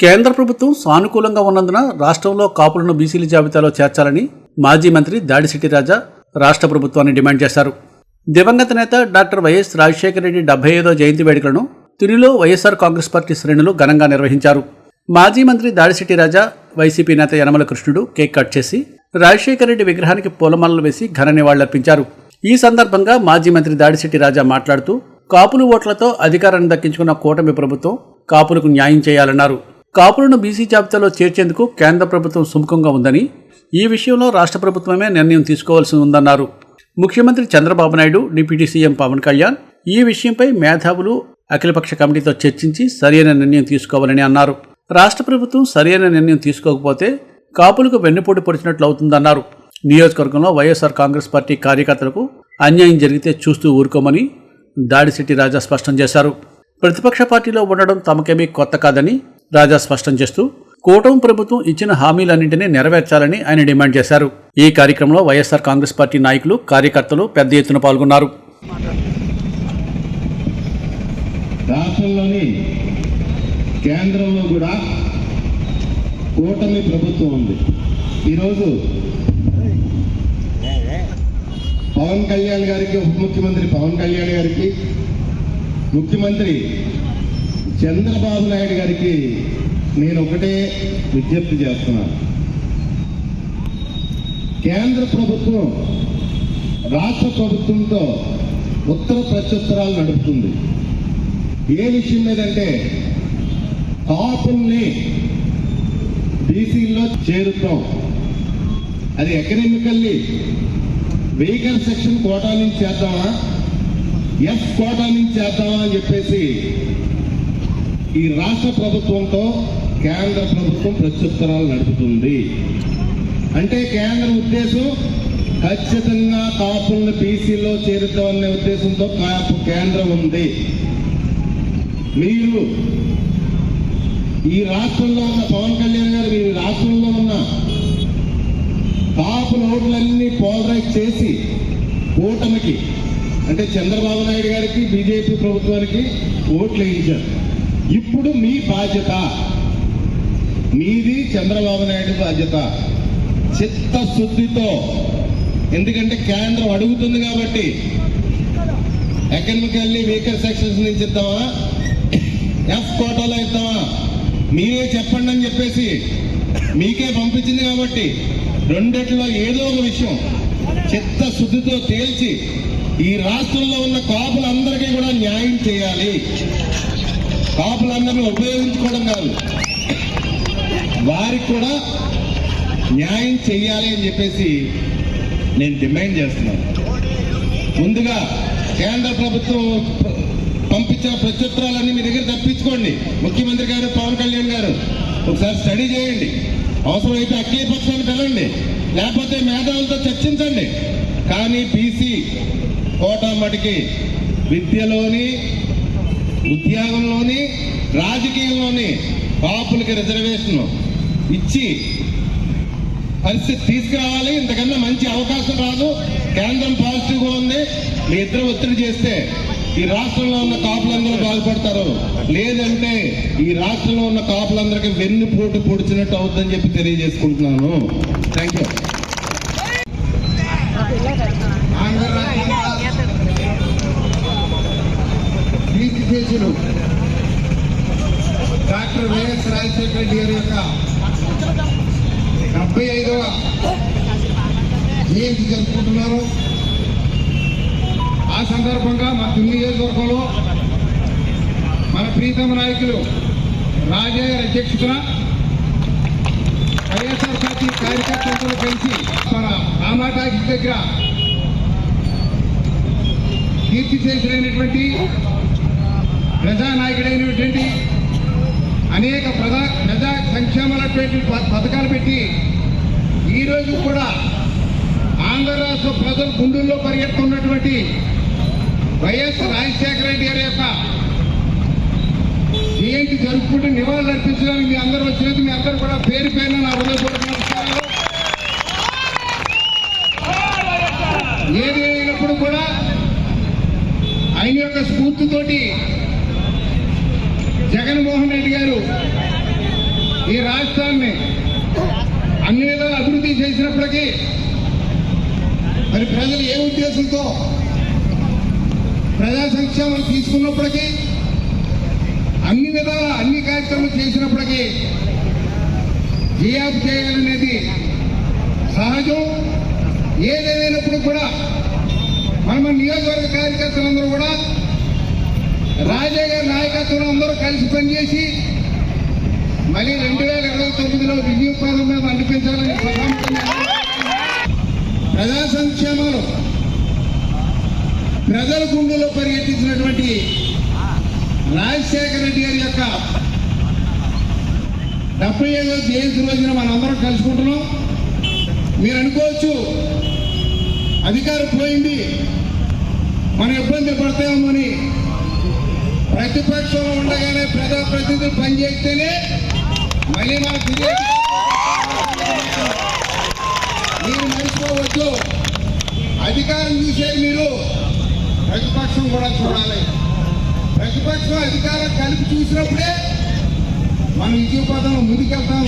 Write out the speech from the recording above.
కేంద్ర ప్రభుత్వం సానుకూలంగా ఉన్నందున రాష్ట్రంలో కాపులను బీసీల జాబితాలో చేర్చాలని మాజీ మంత్రి దాడిశెట్టి రాజా రాష్ట్ర ప్రభుత్వాన్ని డిమాండ్ చేశారు. దివంగత నేత డాక్టర్ వైఎస్ రాజశేఖర రెడ్డి డెబ్బై ఐదో జయంతి వేడుకలను తిరిలో వైఎస్ఆర్ కాంగ్రెస్ పార్టీ శ్రేణులు ఘనంగా నిర్వహించారు. మాజీ మంత్రి దాడిశెట్టి రాజా వైసీపీ నేత యనమల కృష్ణుడు కేక్ కట్ చేసి రాజశేఖర రెడ్డి విగ్రహానికి పూలమాలలు వేసి ఘన నివాళులర్పించారు. ఈ సందర్భంగా మాజీ మంత్రి దాడిశెట్టి రాజా మాట్లాడుతూ కాపులు ఓట్లతో అధికారాన్ని దక్కించుకున్న కూటమి ప్రభుత్వం కాపులకు న్యాయం చేయాలన్నారు. కాపులను బీసీ జాబితాలో చేర్చేందుకు కేంద్ర ప్రభుత్వం సుముఖంగా ఉందని ఈ విషయంలో రాష్ట్ర ప్రభుత్వమే నిర్ణయం తీసుకోవాల్సి ఉందన్నారు. ముఖ్యమంత్రి చంద్రబాబు నాయుడు డిప్యూటీ సీఎం పవన్ కళ్యాణ్ ఈ విషయంపై మేధావులు అఖిలపక్ష కమిటీతో చర్చించి సరైన నిర్ణయం తీసుకోవాలని అన్నారు. రాష్ట్ర ప్రభుత్వం సరైన నిర్ణయం తీసుకోకపోతే కాపులకు వెన్నుపోటు పొడిచినట్లు అవుతుందన్నారు. నియోజకవర్గంలో వైఎస్ఆర్ కాంగ్రెస్ పార్టీ కార్యకర్తలకు అన్యాయం జరిగితే చూస్తూ ఊరుకోమని దాడిశెట్టి రాజా స్పష్టం చేశారు. ప్రతిపక్ష పార్టీలో ఉండడం తమకేమీ కొత్త కాదని రాజా స్పష్టం చేస్తూ కూటమి ప్రభుత్వం ఇచ్చిన హామీలన్నింటినీ నెరవేర్చాలని ఆయన డిమాండ్ చేశారు. ఈ కార్యక్రమంలో వైఎస్ఆర్ కాంగ్రెస్ పార్టీ నాయకులు కార్యకర్తలు పెద్ద ఎత్తున పాల్గొన్నారు. రాష్ట్రంలోని కేంద్రంలో కూడా కూటమి ప్రభుత్వం ఉంది. ఈరోజు పవన్ కళ్యాణ్ గారికి ఉప ముఖ్యమంత్రి పవన్ కళ్యాణ్ గారికి ముఖ్యమంత్రి చంద్రబాబు నాయుడు గారికి నేను ఒకటే విజ్ఞప్తి చేస్తున్నాను. కేంద్ర ప్రభుత్వం రాష్ట్ర ప్రభుత్వంతో ఉత్తర ప్రత్యుత్తరాలు నడుపుతుంది. ఏ విషయం మీదంటే కాపుల్ని బీసీల్లో చేరుతాం. అది ఎకనామికల్లీ వెహికల్ సెక్షన్ కోటా నుంచి చేద్దామా? ఎఫ్ కోటా నుంచి చేద్దామా అని చెప్పేసి ఈ రాష్ట్ర ప్రభుత్వంతో కేంద్ర ప్రభుత్వం ప్రత్యుత్తరాలు నడుపుతుంది. అంటే కేంద్ర ఉద్దేశం ఖచ్చితంగా కాపులను బీసీలో చేరుతామనే ఉద్దేశంతో కాపు కేంద్రం ఉంది. మీరు ఈ రాష్ట్రంలో ఉన్న పవన్ కళ్యాణ్ గారు మీరు ఈ రాష్ట్రంలో ఉన్న కాపు ఓట్లన్నీ పోలరైజ్ చేసి కూటమికి అంటే చంద్రబాబు నాయుడు గారికి బీజేపీ ప్రభుత్వానికి ఓట్లు వేయించారు. ఇప్పుడు మీ బాధ్యత. మీది చంద్రబాబు నాయుడు బాధ్యత. చిత్తశుద్ధితో. ఎందుకంటే కేంద్రం అడుగుతుంది కాబట్టి. ఎకనామికల్లీ వీకర్ సెక్షన్స్ నుంచి ఇద్దామా ఎఫ్ కోటాలో ఇద్దామా మీరే చెప్పండి అని చెప్పేసి మీకే పంపించింది కాబట్టి రెండిట్లో ఏదో ఒక విషయం. చిత్తశుద్ధితో తేల్చి ఈ రాష్ట్రంలో ఉన్న కాపులందరికీ కూడా న్యాయం చేయాలి. కాపులందరినీ ఉపయోగించుకోవడం కాదు. వారికి కూడా న్యాయం చేయాలి అని చెప్పేసి నేను డిమాండ్ చేస్తున్నాను. ముందుగా కేంద్ర ప్రభుత్వం పంపించిన ప్రత్యుత్తరాలన్నీ మీ దగ్గర తప్పించుకోండి. ముఖ్యమంత్రి గారు పవన్ కళ్యాణ్ గారు ఒకసారి స్టడీ చేయండి. అవసరమైతే అఖిల పక్షాన్ని పిలండి లేకపోతే మేధావులతో చర్చించండి. కానీ బీసీ కోటా మటుకి విద్యలోని ఉద్యోగంలోని రాజకీయంలోని కాపులకి రిజర్వేషన్ ఇచ్చి పరిస్థితి తీసుకురావాలి. ఇంతకన్నా మంచి అవకాశం రాదు. కేంద్రం పాజిటివ్గా ఉంది. మీ ఇద్దరు ఒత్తిడి చేస్తే ఈ రాష్ట్రంలో ఉన్న కాపులందరూ బాగుపడతారు లేదంటే ఈ రాష్ట్రంలో ఉన్న కాపులందరికీ వెన్ను పోటు పొడిచినట్టు అవుతుందని చెప్పి తెలియజేసుకుంటున్నాను. Thank you Keerthi doctor YS Rajasekhara Reddy గారి యొక్క డెబ్బై ఐదవ జయంతి జరుపుకుంటున్నారు? ఆ సందర్భంగా మా తుని నియోజకవర్గంలో మన ప్రీతమ నాయకులు రాజయ్య గారి అధ్యక్షతన వైఎస్ఆర్ పార్టీ కార్యకర్తలతో కలిసి మన రామాటాకి దగ్గర కీర్తి చేసినటువంటి ప్రజానాయకుడైనటువంటి అనేక ప్రజా ప్రజా సంక్షేమాలటువంటి పథకాలు పెట్టి ఈరోజు కూడా ఆంధ్ర రాష్ట్ర ప్రజలు గుండెల్లో పరిగెత్తున్నటువంటి వైఎస్ రాజశేఖర రెడ్డి గారి యొక్క జయంతి జరుపుకుంటూ నివాళులు అర్పించడానికి మీ అందరూ వచ్చినందుకు మీ అందరూ కూడా పేరు పేరున నా హృదయపూర్వక నమస్కారాలు ఏది అయినప్పుడు కూడా ఆయన యొక్క స్ఫూర్తితోటి జగన్మోహన్ రెడ్డి గారు ఈ రాష్ట్రాన్ని అన్ని విధాలు అభివృద్ధి చేసినప్పటికీ మరి ప్రజలు ఏ ఉద్దేశంతో ప్రజా సంక్షేమం తీసుకున్నప్పటికీ అన్ని విధాల అన్ని కార్యక్రమాలు చేసినప్పటికీ జియాబ్ చేయాలనేది సహజం. ఏదేమైనప్పుడు కూడా మన మన నియోజకవర్గ కార్యకర్తలందరూ కూడా రాజా గారి నాయకత్వంలో అందరూ కలిసి పనిచేసి మళ్ళీ రెండు వేల ఇరవై తొమ్మిదిలో విజయపదం మీద అనిపించాలని ప్రజా సంక్షేమాలు ప్రజల గుండెలో పర్యటించినటువంటి రాజశేఖర రెడ్డి గారి యొక్క డెబ్బై ఐదో జయంతి రోజున మనందరం కలుసుకుంటున్నాం. మీరు అనుకోవచ్చు అధికారం పోయింది మనం ఇబ్బంది పడతామని ప్రతిపక్షంలో ఉండగానే ప్రజాప్రతినిధులు పనిచేస్తేనే మళ్ళీ మన మీరు మర్చిపోవచ్చు అధికారం చూసేది మీరు ప్రతిపక్షం కూడా చూడాలి. ప్రతిపక్షం అధికారం కలిపి చూసినప్పుడే మనం విజయ పదంలో ముందుకెళ్తాం.